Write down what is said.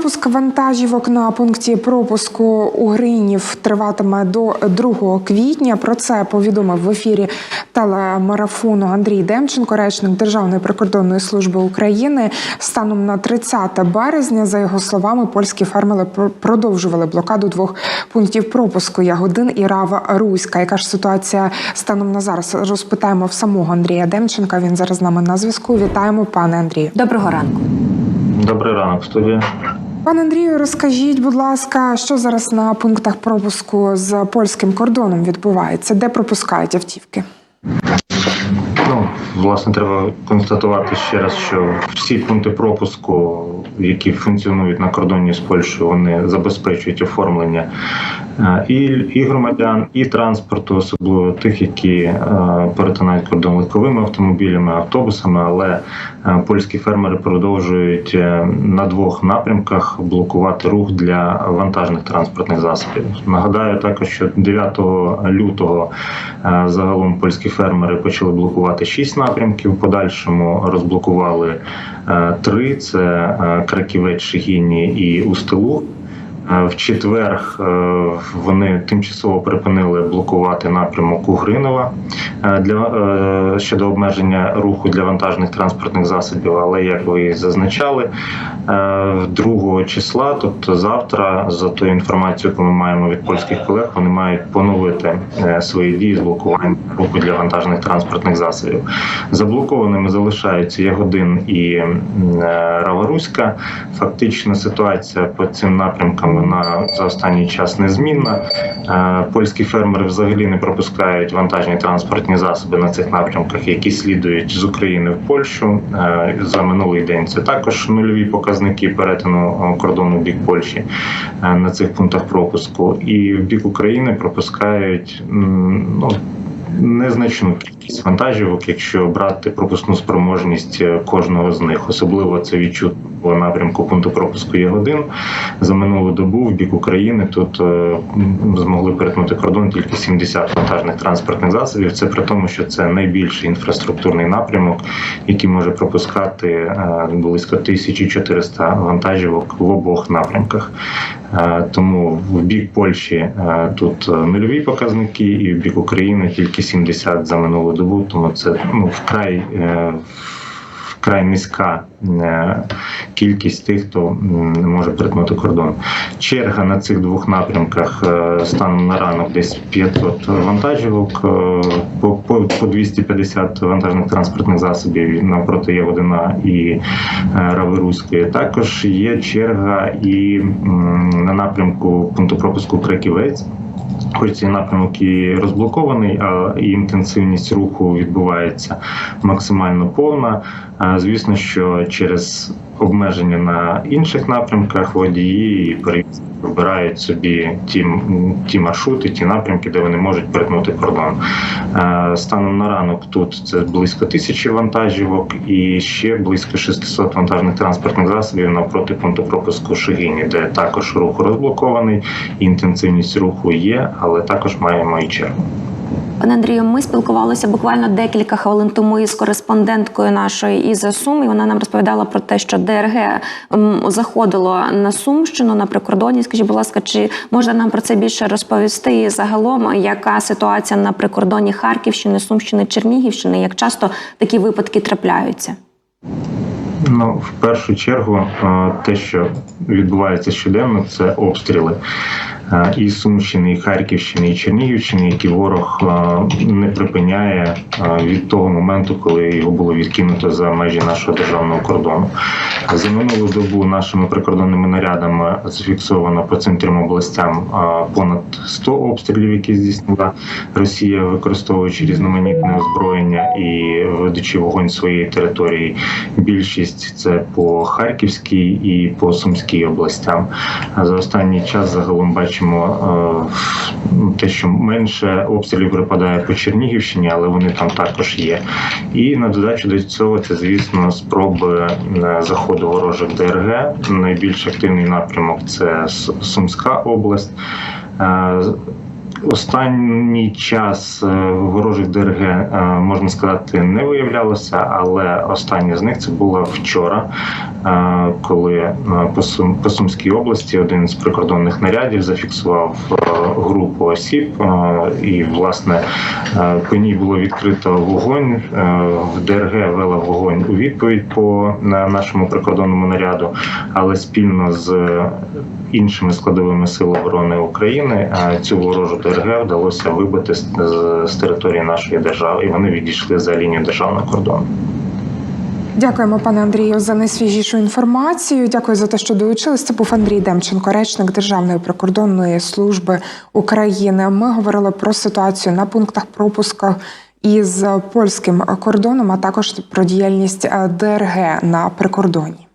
Пропуск вантажівок на пункті пропуску Угринів триватиме до 2 квітня. Про це повідомив в ефірі телемарафону Андрій Демченко, речник Державної прикордонної служби України. Станом на 30 березня, за його словами, польські фермери пр- продовжували блокаду двох пунктів пропуску Ягодин і Рава Руська. Яка ж ситуація станом на зараз? Розпитаємо в самого Андрія Демченка. Він зараз з нами на зв'язку. Вітаємо, пане Андрію. Доброго ранку. Добрий ранок, студія. Пане Андрію, розкажіть, будь ласка, що зараз на пунктах пропуску з польським кордоном відбувається? Де пропускають автівки? Ну, власне, треба констатувати ще раз, що всі пункти пропуску, які функціонують на кордоні з Польщею, вони забезпечують оформлення е, і, і громадян, і транспорту, особливо тих, які е, перетинають кордон легковими автомобілями, автобусами. Але е, польські фермери продовжують на двох напрямках блокувати рух для вантажних транспортних засобів. Нагадаю також, що 9 лютого загалом польські фермери почали блокувати шість напрямків. В подальшому розблокували е, три: це Краківець, Шигіні і Устилуг. Е, В четвер е, вони тимчасово припинили блокувати напрямок Угринова е, для щодо обмеження руху для вантажних транспортних засобів. Але як ви і зазначали, е, 2 числа, тобто завтра, за тою інформацією, яку ми маємо від польських колег, вони мають поновити свої дії з блокуванням руху для вантажних транспортних засобів. Заблокованими залишаються Ягодин і Раваруська. Фактично ситуація по цим напрямкам вона за останній час незмінна. Е, Польські фермери взагалі не пропускають вантажні транспортні засоби на цих напрямках, які слідують з України в Польщу. Е, За минулий день це також нульові показники перетину е, кордону в бік Польщі на цих пунктах пропуску. І в бік України пропускають ну. Незначну кількість вантажівок, якщо брати пропускну спроможність кожного з них, особливо це відчутно по напрямку пункту пропуску Ягодин. За минулу добу в бік України тут е, змогли перетнути кордон тільки 70 вантажних транспортних засобів. Це при тому, що це найбільший інфраструктурний напрямок, який може пропускати е, близько 1400 вантажівок в обох напрямках. Е, Тому в бік Польщі тут нульові показники, і в бік України тільки 70 за минулу добу. Тому це ну вкрай вкрай низька е, кількість тих, хто може перетнути кордон. Черга на цих двох напрямках е, станом на ранок десь 500 вантажівок, е, по, по, по 250 вантажних транспортних засобів навпроти Ягодина і Раверуської. Також є черга і на напрямку пункту пропуску Краківець. Хоч цей напрямок і розблокований, а і інтенсивність руху відбувається максимально повна. Звісно, що через обмеження на інших напрямках водії і перевізники вибирають собі ті, ті маршрути, ті напрямки, де вони можуть перетнути кордон. Станом на ранок тут це близько тисячі вантажівок і ще близько 600 вантажних транспортних засобів навпроти пункту пропуску Шигині, де також рух розблокований, інтенсивність руху є, але також маємо і чергу. Пане Андрію, ми спілкувалися буквально декілька хвилин тому із кореспонденткою нашої із Сум, і вона нам розповідала про те, що ДРГ заходило на Сумщину на прикордоні. Скажіть, будь ласка, чи можна нам про це більше розповісти? І загалом, яка ситуація на прикордоні Харківщини, Сумщини, Чернігівщини? Як часто такі випадки трапляються? Ну, в першу чергу, те, що відбувається щоденно, це обстріли і Сумщини, і Харківщини, і Чернігівщини, які ворог не припиняє від того моменту, коли його було відкинуто за межі нашого державного кордону. За минулу добу нашими прикордонними нарядами зафіксовано по цим трьом областям понад 100 обстрілів, які здійснила Росія, використовуючи різноманітне озброєння і ведучи вогонь своєї території. Більшість це по Харківській і по Сумській областям. За останній час загалом бачимо е, ну, те, що менше обстрілів припадає по Чернігівщині, але вони там також є. І на додачу до цього це, звісно, спроби е, заходу ворожих ДРГ. Найбільш активний напрямок це Сумська область. Останній час е, ворожих ДРГ е, можна сказати не виявлялося, але останнє з них це було вчора, е, коли по Сумській області один з прикордонних нарядів зафіксував групу осіб, і власне по ній було відкрито вогонь. В ДРГ вела вогонь у відповідь по на нашому прикордонному наряду, але спільно з іншими складовими сил оборони України цю ворожу ДРГ вдалося вибити з, з- з території нашої держави, і вони відійшли за лінію державного кордону. Дякуємо, пане Андрію, за найсвіжішу інформацію. Дякую за те, що долучились. Це був Андрій Демченко, речник Державної прикордонної служби України. Ми говорили про ситуацію на пунктах пропуску із польським кордоном, а також про діяльність е, ДРГ на прикордоні.